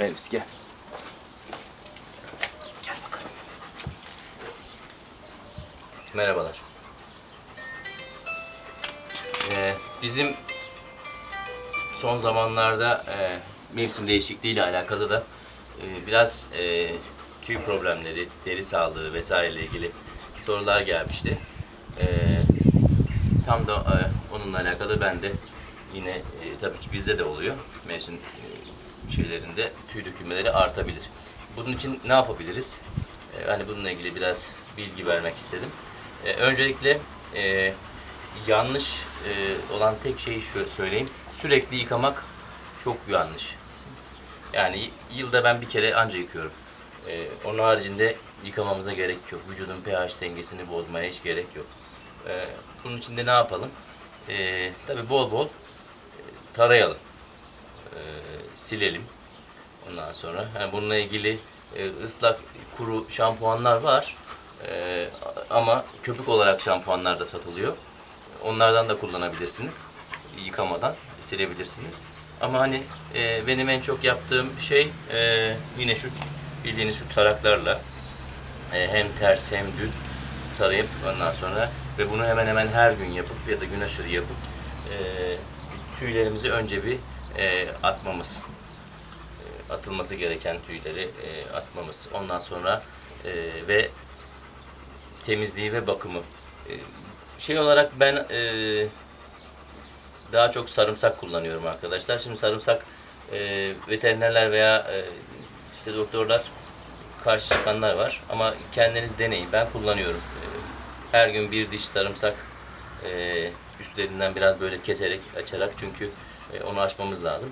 Elvis gel. Gel bakalım. Merhabalar. Ee, bizim son zamanlarda e, mevsim değişikliği ile alakalı da e, biraz e, tüy problemleri, deri sağlığı vesaireyle ilgili sorular gelmişti. E, tam da e, onunla alakalı ben de yine e, tabii ki bizde de oluyor. Mevsim e, şeylerinde tüy dökülmeleri artabilir. Bunun için ne yapabiliriz? E, hani bununla ilgili biraz bilgi vermek istedim. E, öncelikle e, yanlış e, olan tek şeyi şu söyleyeyim. Sürekli yıkamak çok yanlış. Yani yılda ben bir kere anca yıkıyorum. E, onun haricinde yıkamamıza gerek yok. Vücudun pH dengesini bozmaya hiç gerek yok. E, bunun için de ne yapalım? E, tabii bol bol e, tarayalım. Silelim. Ondan sonra yani bununla ilgili e, ıslak kuru şampuanlar var. E, ama köpük olarak şampuanlar da satılıyor. Onlardan da kullanabilirsiniz. Yıkamadan silebilirsiniz. Ama hani e, benim en çok yaptığım şey e, yine şu bildiğiniz şu taraklarla e, hem ters hem düz tarayıp ondan sonra ve bunu hemen hemen her gün yapıp ya da gün aşırı yapıp e, tüylerimizi önce bir e, atmamız e, atılması gereken tüyleri e, atmamız. Ondan sonra e, ve temizliği ve bakımı. E, şey olarak ben e, daha çok sarımsak kullanıyorum arkadaşlar. Şimdi sarımsak e, veterinerler veya e, işte doktorlar karşı çıkanlar var ama kendiniz deneyin. Ben kullanıyorum. E, her gün bir diş sarımsak e, üstlerinden biraz böyle keserek açarak çünkü e, onu açmamız lazım.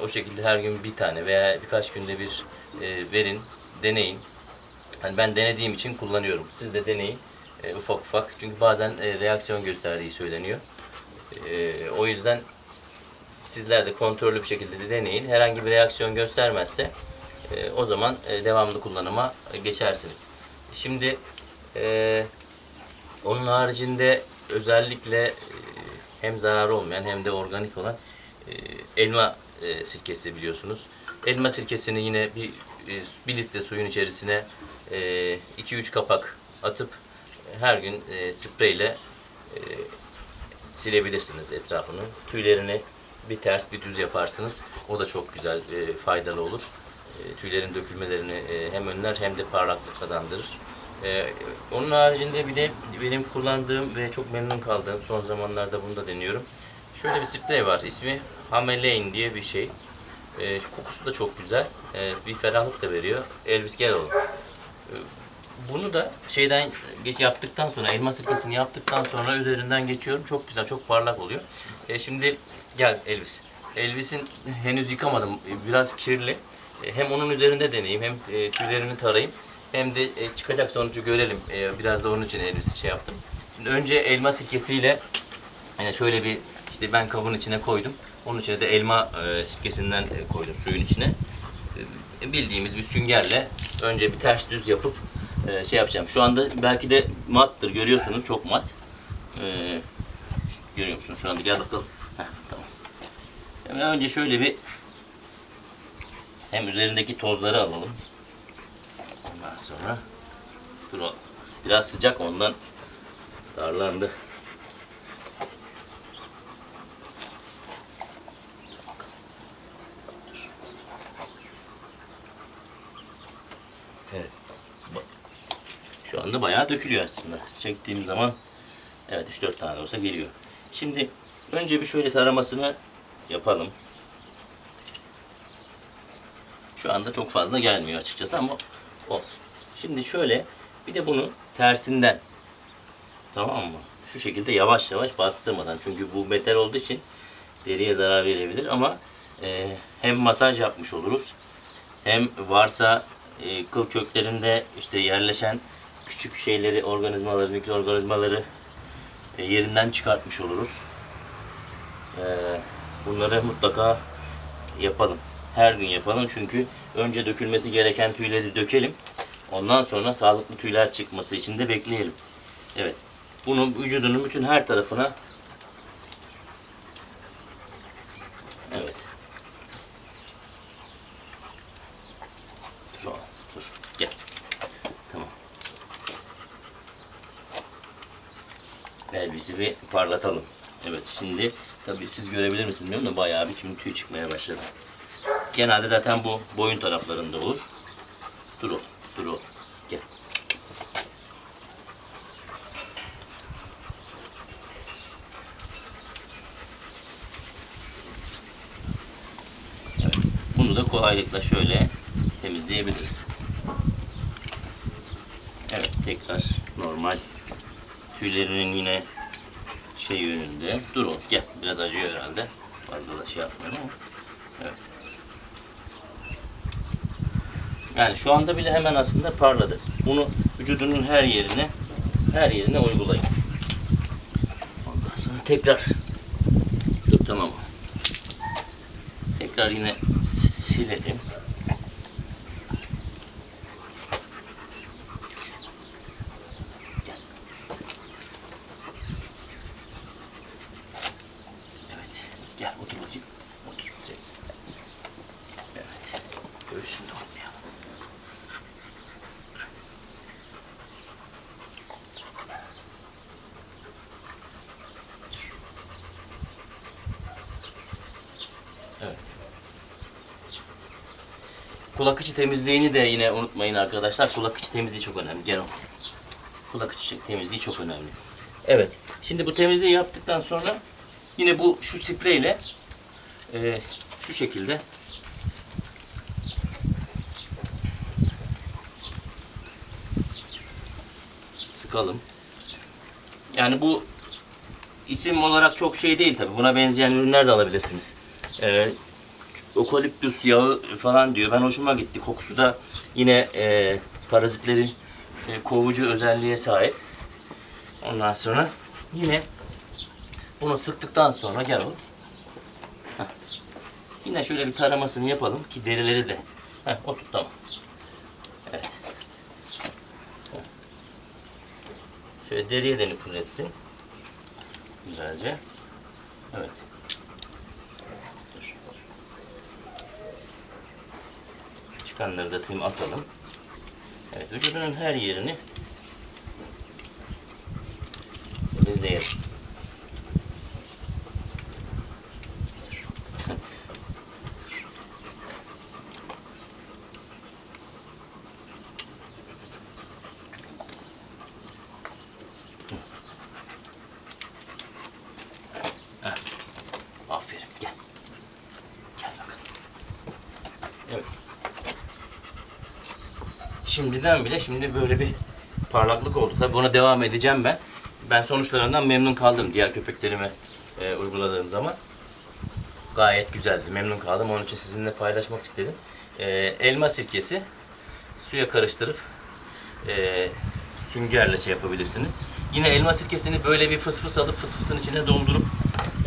O şekilde her gün bir tane veya birkaç günde bir e, verin, deneyin. Hani ben denediğim için kullanıyorum. Siz de deneyin e, ufak ufak. Çünkü bazen reaksiyon gösterdiği söyleniyor. O yüzden sizler de kontrollü bir şekilde de deneyin. Herhangi bir reaksiyon göstermezse o zaman devamlı kullanıma geçersiniz. Şimdi onun haricinde özellikle e, hem zararı olmayan hem de organik olan e, elma e, sirkesi biliyorsunuz. Elma sirkesini yine bir, bir litre suyun içerisine 2-3 kapak atıp her gün spreyle silebilirsiniz etrafını. Tüylerini bir ters bir düz yaparsınız. O da çok güzel, faydalı olur. Tüylerin dökülmelerini hem önler hem de parlaklık kazandırır. E, onun haricinde bir de benim kullandığım ve çok memnun kaldığım son zamanlarda bunu da deniyorum. Şöyle bir sprey var. İsmi Hamelein diye bir şey. E, kokusu da çok güzel. E, bir ferahlık da veriyor. Elvis gel oğlum. E, bunu da şeyden geç yaptıktan sonra elma sirkesini yaptıktan sonra üzerinden geçiyorum. Çok güzel, çok parlak oluyor. E, şimdi gel Elvis. Elvis'in henüz yıkamadım. Biraz kirli. E, hem onun üzerinde deneyeyim hem e, tüylerini tarayayım. Hem de e, çıkacak sonucu görelim. E, biraz da onun için Elvis'i şey yaptım. Şimdi önce elma sirkesiyle hani şöyle bir işte ben kabın içine koydum. Onun içine de elma e, sirkesinden e, koydum suyun içine. E, bildiğimiz bir süngerle önce bir ters düz yapıp e, şey yapacağım. Şu anda belki de mattır görüyorsunuz çok mat. E, görüyor musunuz? Şu anda gel bakalım. Heh, tamam. Hemen önce şöyle bir hem üzerindeki tozları alalım. Ondan sonra dur o biraz sıcak ondan darlandı. Şu anda bayağı dökülüyor aslında. Çektiğim zaman evet 3-4 tane olsa geliyor. Şimdi önce bir şöyle taramasını yapalım. Şu anda çok fazla gelmiyor açıkçası ama olsun. Şimdi şöyle bir de bunu tersinden tamam mı? Şu şekilde yavaş yavaş bastırmadan çünkü bu metal olduğu için deriye zarar verebilir ama e, hem masaj yapmış oluruz hem varsa e, kıl köklerinde işte yerleşen küçük şeyleri, organizmaları, mikroorganizmaları e, yerinden çıkartmış oluruz. E, bunları mutlaka yapalım. Her gün yapalım çünkü önce dökülmesi gereken tüyleri dökelim. Ondan sonra sağlıklı tüyler çıkması için de bekleyelim. Evet. Bunu vücudunun bütün her tarafına Evet. Gel. Tamam. Elbisi bir parlatalım. Evet şimdi tabii siz görebilir misiniz bilmiyorum da bayağı bir çünkü tüy çıkmaya başladı. Genelde zaten bu boyun taraflarında olur. Dur o, dur o. Gel. Evet. Bunu da kolaylıkla şöyle temizleyebiliriz. Evet tekrar normal tüylerinin yine şey yönünde. Dur o gel biraz acıyor herhalde. Fazla da şey yapmıyorum ama. Evet. Yani şu anda bile hemen aslında parladı. Bunu vücudunun her yerine her yerine uygulayın. Ondan sonra tekrar dur tamam. Tekrar yine silelim. Gel. Evet. Gel otur bakayım. Otur. Setsin. Evet. Göğsünde olmayalım. Evet. Kulak içi temizliğini de yine unutmayın arkadaşlar. Kulak içi temizliği çok önemli. O. Kulak içi temizliği çok önemli. Evet. Şimdi bu temizliği yaptıktan sonra yine bu şu spreyle e, şu şekilde sıkalım. Yani bu isim olarak çok şey değil tabi. Buna benzeyen ürünler de alabilirsiniz. Ee, okaliptüs yağı falan diyor. Ben hoşuma gitti. Kokusu da yine e, parazitlerin e, kovucu özelliğe sahip. Ondan sonra yine bunu sıktıktan sonra gel oğlum. Heh. Yine şöyle bir taramasını yapalım ki derileri de. Heh, otur tamam. Evet. Şöyle deriye de nüfuz etsin. Güzelce. Evet. Dur. Çıkanları da tüm atalım. Evet, vücudunun her yerini temizleyelim. Aferin, gel. Gel bakalım. Evet. Şimdiden bile şimdi böyle bir parlaklık oldu. Tabii buna devam edeceğim ben. Ben sonuçlarından memnun kaldım diğer köpeklerime e, uyguladığım zaman. Gayet güzeldi. Memnun kaldım. Onun için sizinle paylaşmak istedim. E, elma sirkesi suya karıştırıp e, süngerle şey yapabilirsiniz. Yine elma sirkesini böyle bir fıs fıs alıp fıs fısın içine dondurup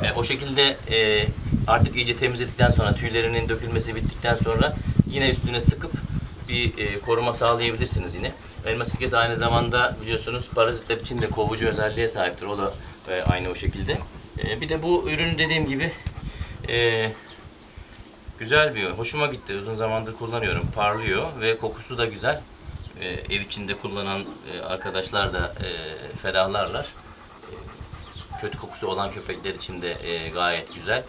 e, o şekilde e, artık iyice temizledikten sonra tüylerinin dökülmesi bittikten sonra yine üstüne sıkıp bir e, koruma sağlayabilirsiniz yine. Elma sirkesi aynı zamanda biliyorsunuz parazitler için de kovucu özelliğe sahiptir. O da e, aynı o şekilde. E, bir de bu ürün dediğim gibi e, güzel bir hoşuma gitti. Uzun zamandır kullanıyorum. Parlıyor ve kokusu da güzel. E, ev içinde kullanan e, arkadaşlar da e, ferahlarlar. E, kötü kokusu olan köpekler için de e, gayet güzel.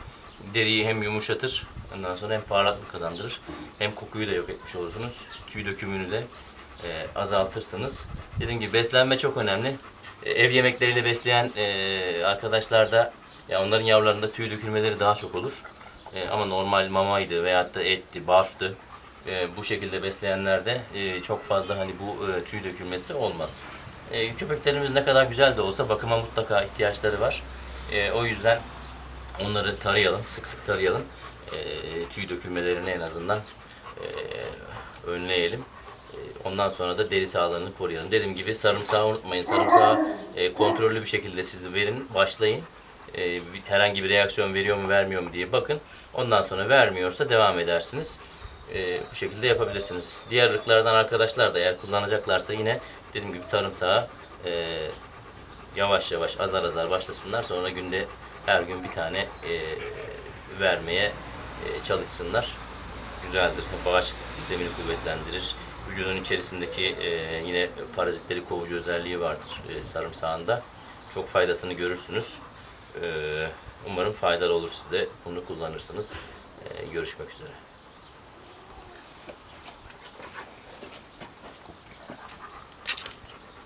Deriyi hem yumuşatır, ondan sonra hem parlaklık kazandırır. Hem kokuyu da yok etmiş olursunuz. Tüy dökümünü de e, azaltırsınız. Dediğim gibi beslenme çok önemli. E, ev yemekleriyle besleyen e, arkadaşlar da ya onların yavrularında tüy dökülmeleri daha çok olur. E, ama normal mamaydı veyahut da etti, barftı. E, bu şekilde besleyenlerde e, çok fazla hani bu e, tüy dökülmesi olmaz. E, köpeklerimiz ne kadar güzel de olsa bakıma mutlaka ihtiyaçları var. E, o yüzden onları tarayalım, sık sık tarayalım. E, tüy dökülmelerini en azından e, önleyelim. E, Ondan sonra da deri sağlığını koruyalım. Dediğim gibi sarımsağı unutmayın. Sarımsağı kontrollü bir şekilde siz verin, başlayın. Herhangi bir reaksiyon veriyor mu vermiyor mu diye bakın. Ondan sonra vermiyorsa devam edersiniz. Bu şekilde yapabilirsiniz. Diğer ırklardan arkadaşlar da eğer kullanacaklarsa yine dediğim gibi sarımsağı yavaş yavaş azar azar başlasınlar. Sonra günde her gün bir tane vermeye çalışsınlar. Güzeldir. Bağışıklık sistemini kuvvetlendirir. vücudun içerisindeki e, yine parazitleri kovucu özelliği vardır e, sarımsağında. Çok faydasını görürsünüz. E, umarım faydalı olur size. Bunu kullanırsınız. E, görüşmek üzere.